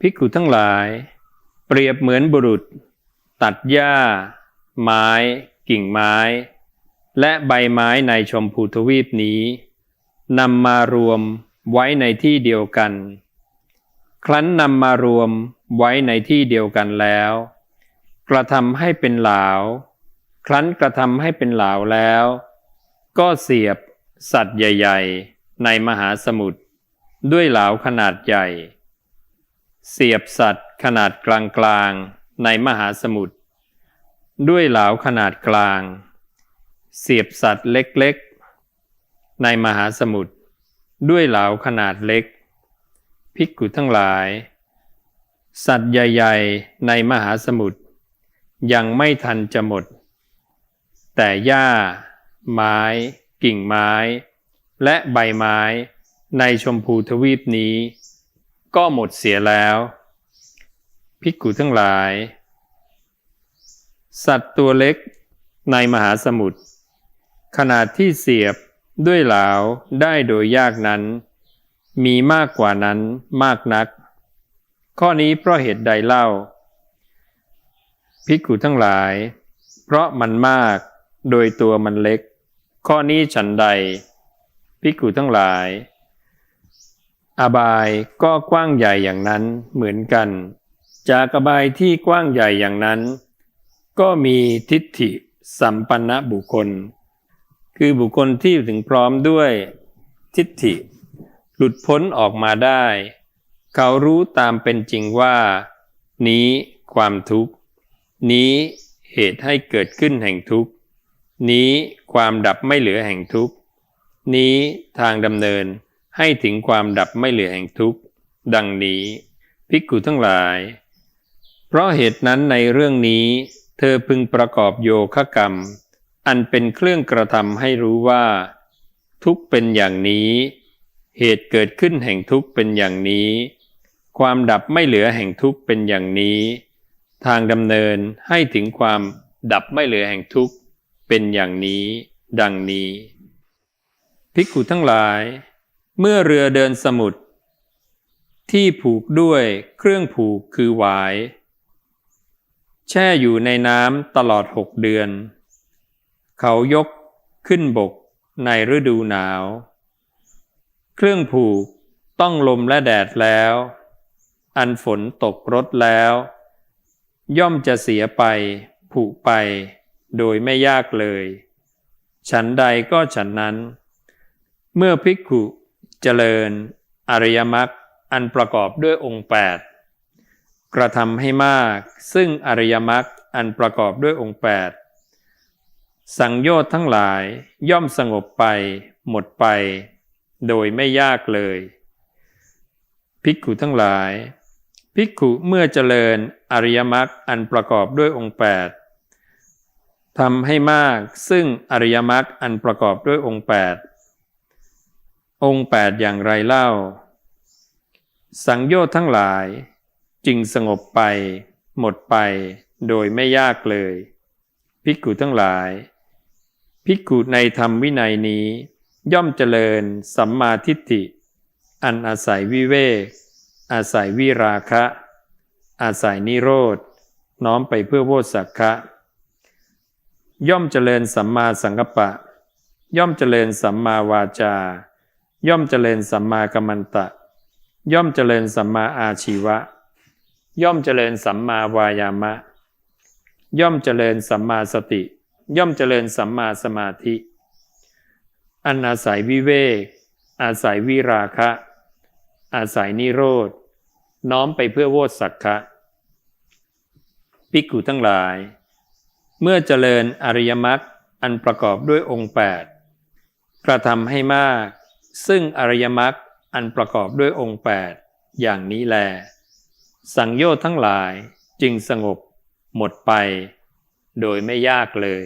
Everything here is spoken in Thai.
ภิกขุทั้งหลาย เปรียบเหมือนบุรุษ ตัดหญ้า ไม้ กิ่งไม้ และใบไม้ในชมพูทวีปนี้นำมารวมไว้ในที่เดียวกัน ครั้นนำมารวมไว้ในที่เดียวกันแล้ว กระทำให้เป็นเหลาครั้นกระทำให้เป็นเหลาแล้ว ก็เสียบสัตว์ใหญ่ ๆ ในมหาสมุทรด้วยเหลาขนาดใหญ่ เสียบสัตว์ขนาดกลางๆในมหาสมุทรด้วยเหลาขนาดกลาง เสียบสัตว์เล็กๆ ในมหาสมุทรด้วยเหลาขนาดเล็กภิกขุทั้งหลาย สัตว์ใหญ่ๆ ในมหาสมุทรยังไม่ทันจะหมด แต่หญ้า ไม้ กิ่งไม้ และใบไม้ในชมพูทวีปนี้ ก็หมดเสียแล้วภิกขุทั้งหลาย สัตว์ตัวเล็กในมหาสมุทรขนาดที่เสียบด้วยเหลาได้โดยยากนั้น มีมากกว่านั้นมากนัก ข้อนี้เพราะเหตุใดเล่าภิกขุทั้งหลาย เพราะมันมากโดยตัวมันเล็ก ข้อนี้ฉันใดภิกขุทั้งหลาย อบายก็กว้างใหญ่อย่างนั้นเหมือนกัน จากอบายที่กว้างใหญ่อย่างนั้น ก็มีทิฏฐิสัมปันนะบุคคล คือบุคคลที่ถึงพร้อมด้วยทิฏฐิ หลุดพ้นออกมาได้ เขารู้ตามเป็นจริงว่า นี้ความทุกข์ นี้เหตุให้เกิดขึ้นแห่งทุกข์ นี้ความดับไม่เหลือแห่งทุกข์ นี้ทางดำเนิน ให้ถึงความดับไม่เหลือแห่งทุกข์ ดังนี้ภิกขุทั้งหลาย เพราะเหตุนั้นในเรื่องนี้ เธอพึงประกอบโยคะกรรม อันเป็นเครื่องกระทำให้รู้ว่า ทุกข์เป็นอย่างนี้ เหตุเกิดขึ้นแห่งทุกข์เป็นอย่างนี้ ความดับไม่เหลือแห่งทุกข์เป็นอย่างนี้ ทางดำเนินให้ถึงความดับไม่เหลือแห่งทุกข์เป็นอย่างนี้ ดังนี้ภิกขุทั้งหลาย เมื่อเรือเดินสมุทรที่ผูกด้วยเครื่องผูกคือหวาย แช่อยู่ในน้ำตลอดหกเดือน เขายกขึ้นบกในฤดูหนาว เครื่องผูกต้องลมและแดดแล้ว อันฝนตกรดแล้ว ย่อมจะเสียไป ผุไป โดยไม่ยากเลย ฉันใดก็ฉันนั้น เมื่อภิกขุ เจริญ อริยมรรคอันประกอบด้วยองค์แปดกระทำให้มาก ซึ่งอริยมรรคอันประกอบด้วยองค์แปดสังโยชน์ทั้งหลายย่อมสงบไป หมดไป โดยไม่ยากเลย ภิกขุทั้งหลาย ภิกขุเมื่อเจริญอริยมรรคอันประกอบด้วยองค์แปดทำให้มากซึ่งอริยมรรคอันประกอบด้วยองค์แปด องค์แปดอย่างไรเล่า สังโยชน์ทั้งหลาย จึงสงบไปหมดไปโดยไม่ยากเลย ภิกขุทั้งหลาย ภิกขุในธรรมวินัยนี้ ย่อมเจริญสัมมาทิฏฐิ อันอาศัยวิเวก อาศัยวิราคะ อาศัยนิโรธ น้อมไปเพื่อโวสักคะย่อมเจริญสัมมาสังกัปปะ ย่อมเจริญสัมมาวาจา ย่อมเจริญสัมมากัมมันตะ ย่อมเจริญสัมมาอาชีวะ ย่อมเจริญสัมมาวายามะ ย่อมเจริญสัมมาสติ ย่อมเจริญสัมมาสมาธิ อันอาศัยวิเวก อาศัยวิราคะ อาศัยนิโรธ น้อมไปเพื่อโวสักคะภิกขุทั้งหลาย เมื่อเจริญอริยมรรคอันประกอบด้วยองค์แปดกระทำให้มาก ซึ่งอริยมรรคอันประกอบด้วยองค์แปดอย่างนี้แล สังโยชน์ทั้งหลายจึงสงบหมดไป โดยไม่ยากเลย